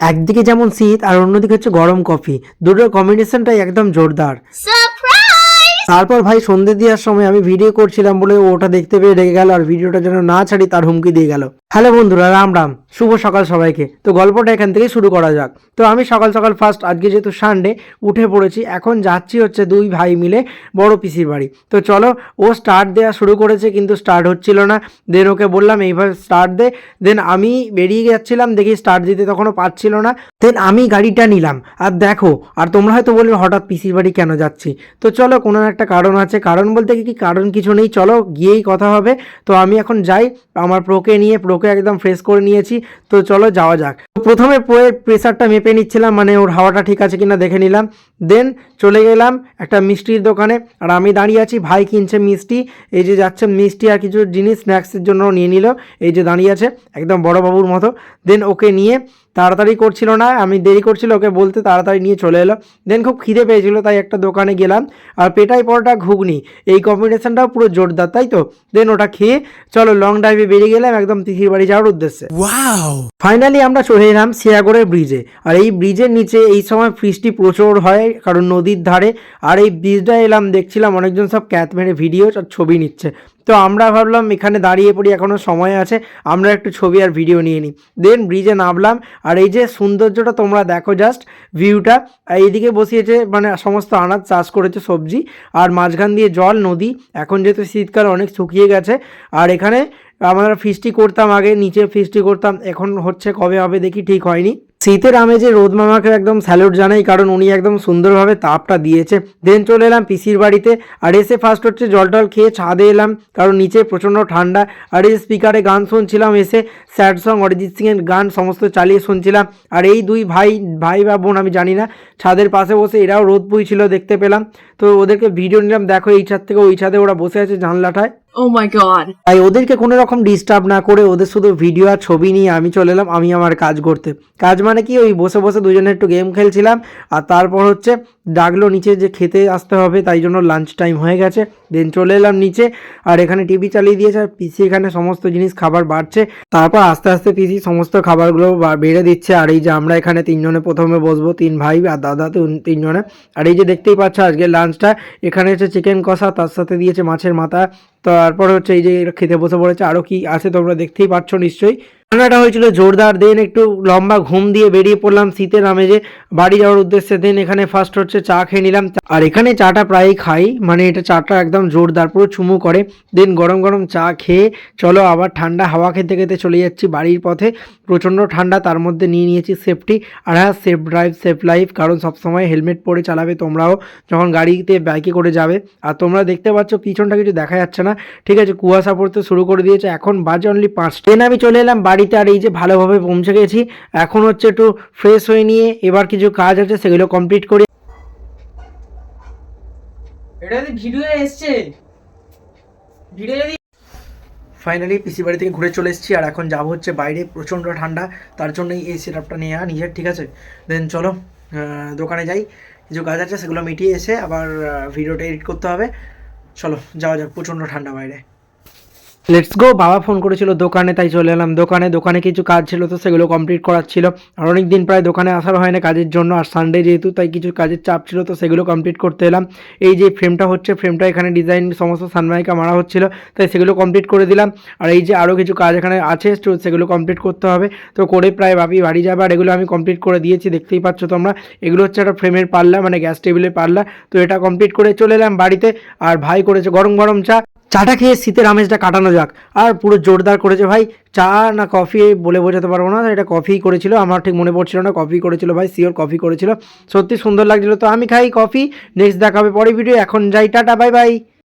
একদিকে যেমন শীত আর অন্যদিকে হচ্ছে গরম কফি। দুটোর কম্বিনেশনটাই একদম জোরদার। তারপর ভাই সন্ধে দেওয়ার সময় আমি ভিডিও করছিলাম বলে ওটা দেখতে পেয়ে রেগে গেল আর ভিডিওটা যেন না ছাড়ি তার হুমকি দিয়ে গেল। হ্যালো বন্ধুরা, রাম রাম। শুভ সকাল সবাইকে। তো গল্পটা এখান থেকে শুরু করা যাক। তো আমি সকাল সকাল ফার্স্ট আজকে যেহেতু সানডে উঠে পড়েছি। এখন যাচ্ছি হচ্ছে দুই ভাই মিলে বড় পিসির বাড়ি। তো চলো, ও স্টার্ট দেওয়া শুরু করেছে কিন্তু স্টার্ট হচ্ছিল না। দেন ওকে বললাম এইভাবে স্টার্ট দে। দেন আমি বেরিয়ে যাচ্ছিলাম, দেখি স্টার্ট দিতে তখনও পাচ্ছিল না। দেন আমি গাড়িটা নিলাম। আর দেখো, আর তোমরা হয়তো বলবে, হঠাৎ পিসির বাড়ি কেন যাচ্ছি? তো চলো, কোনো একটা কারণ আছে। কারণ বলতে কি কারণ কিছু নেই। চলো গিয়েই কথা হবে। তো আমি এখন যাই। আমার প্রোকে নিয়ে প্রোকে একদম ফ্রেশ করে নিয়েছি। তো চলো যাওয়া যাক। প্রথমে প্রোয়ের প্রেসারটা মেপে নিচ্ছিলাম মানে ওর হাওয়াটা ঠিক আছে কিনা দেখে নিলাম। দেন চলে গেলাম একটা মিষ্টির দোকানে। আর আমি দাঁড়িয়ে আছি, ভাই কিনছে মিষ্টি। এই যে যাচ্ছে মিষ্টি আর কিছু জিনিস স্ন্যাক্সের জন্য নিয়ে নিল। এই যে দাঁড়িয়ে আছে, একদম বড় বাবুর মতো। দেন ওকে নিয়ে তাড়াতাড়ি করছিল না আমি দেরি করছিল ওকে বলতে তাড়াতাড়ি নিয়ে চলে এলো। দেন খুব খিদে পেয়েছিল তাই একটা দোকানে গেলাম। আর পেটাই পরোটা ঘুগনি এই কম্বিনেশনটাও পুরো জোরদার তাই তো? দেন ওটা খেয়ে চলো লং ড্রাইভে বেরিয়ে গেলাম একদম তিথির বাড়ি যাওয়ার উদ্দেশ্যে। ফাইনালি আমরা চলে এলাম সিয়াগড়ের ব্রিজে আর এই ব্রিজের নিচে এই সময় বৃষ্টি প্রচুর হয় কারণ নদীর ধারে। আর এই ব্রিজটা এলাম দেখছিলাম অনেকজন সব ক্যাথ মেরে ভিডিও আর ছবি নিচ্ছে। তো আমরা ভাবলাম এখানে দাঁড়িয়ে পড়ি এখনও সময় আছে, আমরা একটু ছবি আর ভিডিও নিয়ে নিই। দেন ব্রিজে নামলাম, আর এই যে সৌন্দর্যটা তোমরা দেখো জাস্ট ভিউটা এইদিকে বসিয়েছে মানে সমস্ত আনাজ, চাষ করেছে সবজি, আর মাঝখান দিয়ে জল, নদী, এখন যেহেতু শীতকাল অনেক শুকিয়ে গেছে, আর এখানে আমরা ফিস্টি করতাম আগে, নিচে ফিস্টি করতাম, এখন হচ্ছে কবে হবে দেখি ঠিক হয়নি। শীতের আমেজে রোদ মামাকে একদম স্যালুট জানাই, কারণ উনি একদম সুন্দরভাবে তাপটা দিয়েছে। দেন চলে এলাম পিসির বাড়িতে, আর এসে ফার্স্ট হচ্ছে জল টল খেয়ে ছাদে এলাম, কারণ নিচে প্রচণ্ড ঠান্ডা। আর এই স্পিকারে গান শুনছিলাম, এসে স্যাড সং অরিজিৎ সিংয়ের গান সমস্ত চালিয়ে শুনছিলাম। আর এই দুই ভাই ভাই বা বোন, আমি জানি না, ছাদের পাশে বসে এরাও রোদ পুইছিল দেখতে পেলাম। তো ওদেরকে ভিডিও নিলাম, দেখো এই ছাদ থেকে ওই ছাদে ওরা বসে আছে জানলাটায়। Oh my god. তাই ওদেরকে কোনো রকম ডিস্টার্ব না করে ওদের শুধু ভিডিও আর ছবি নিয়ে আমি চলে এলাম, আমি আমার কাজ করতে। কাজ মানে কি? ওই বসে বসে দুজনে একটু গেম খেলছিলাম, আর তারপর হচ্ছে ডাকলো নিচে যে খেতে আসতে হবে, তাই জন্য লাঞ্চ টাইম হয়ে গেছে। দেন চলে এলাম নিচে, আর এখানে টিভি চালিয়ে দিয়েছে, আর পিসি এখানে সমস্ত জিনিস খাবার বাড়ছে। তারপর আস্তে আস্তে পিসি সমস্ত খাবারগুলো বেড়ে দিচ্ছে। আর এই যে আমরা এখানে তিনজনে প্রথমে বসবো, তিন ভাই আর দাদা তিন- তিনজনে। আর এই যে দেখতেই পাচ্ছ আজকে লাঞ্চটা এখানে হচ্ছে চিকেন কষা, তার সাথে দিয়েছে মাছের মাথা তারপর হচ্ছে এই যে খেতে বসে পড়েছে আরও কি আছে তোমরা দেখতেই পাচ্ছ নিশ্চয়ই। রান্নাটা হয়েছিল, জোরদার দেন একটু লম্বা ঘুম দিয়ে বেরিয়ে পড়লাম শীতের আমেজে বাড়ি যাওয়ার উদ্দেশ্যে। দেন এখানে ফার্স্ট হচ্ছে চা খেয়ে নিলাম। আর এখানে চাটা প্রায়ই খাই মানে এটা চাটা একদম জোরদার, পুরো চুমু করে। দেন গরম গরম চা খেয়ে চলো আবার ঠান্ডা হাওয়া খেতে খেতে চলে যাচ্ছি বাড়ির পথে। প্রচণ্ড ঠান্ডা, তার মধ্যে নিয়ে নিয়েছি সেফটি আর হ্যাঁ সেফ ড্রাইভ সেফ লাইফ কারণ সবসময় হেলমেট পরে চালাবে তোমরাও। যখন গাড়িতে বাইকে করে যাবে, আর তোমরা দেখতে পাচ্ছ পিছনটা কিছু দেখা যাচ্ছে না। ঠিক আছে, কুয়াশা পড়তে শুরু করে দিয়েছে, এখন বাজে অনলি পাঁচ ট্রেন আমি চলে এলাম বাড়িতে আর এই যে ভালোভাবে পৌঁছে গেছি এখন হচ্ছে একটু ফ্রেশ হয়ে নিয়ে এবার কিছু কাজ আছে সেগুলো কমপ্লিট করি। এটা ভিডিও এসছে। ভিডিও যদি ফাইনালি পিসি বাড়ি থেকে ঘুরে চলে এসেছি আর এখন যাব হচ্ছে বাইরে প্রচণ্ড ঠান্ডা তার জন্যই এই সেটআপটা নেওয়া নিজের ঠিক আছে? দেন চলো আহ, দোকানে যাই কিছু কাজ আছে সেগুলো মিটিয়ে এসে আবার ভিডিওটা এডিট করতে হবে। চলো যাওয়া যাক প্রচণ্ড ঠান্ডা বাইরে। লেটস গো বাবা ফোন করেছিল দোকানে, তাই চলে এলাম দোকানে। দোকানে কিছু কাজ ছিল তো সেগুলো কমপ্লিট করার ছিল। আর অনেক দিন প্রায় দোকানে আসার হয় না কাজের জন্য। আর সানডে যেহেতু, তাই কিছু কাজের চাপ ছিল তো সেগুলো কমপ্লিট করতে এলাম। এই যে ফ্রেমটা হচ্ছে ফ্রেমটা এখানে ডিজাইন সমস্ত সানমাইকা মারা হচ্ছিল, তাই সেগুলো কমপ্লিট করে দিলাম। আর এই যে আরও কিছু কাজ এখানে আছে, তো সেগুলো কমপ্লিট করতে হবে। তো করে প্রায় ভাবি বাড়ি যাবে, আর এগুলো আমি কমপ্লিট করে দিয়েছি, দেখতেই পাচ্ছ তোমরা। এগুলো হচ্ছে একটা ফ্রেমের পাল্লা মানে গ্যাস টেবিলের পাল্লা। তো এটা কমপ্লিট করে চলে এলাম বাড়িতে। আর ভাই করেছে গরম গরম চা। চাটা খেয়ে শীতের আমেজটা কাটানো যাক। আর পুরো জোরদার করেছে ভাই। চা না কফি বলে বোঝাতে পারব না। এটা কফি করেছিল। আমার ঠিক মনে পড়ছিল না। কফি করেছিল ভাই সিওর কফি করেছিল। সত্যি সুন্দর লাগছিল। তো আমি খাই কফি। নেক্সট দেখাবে পরে ভিডিও এখন যাই, টাটা বাই বাই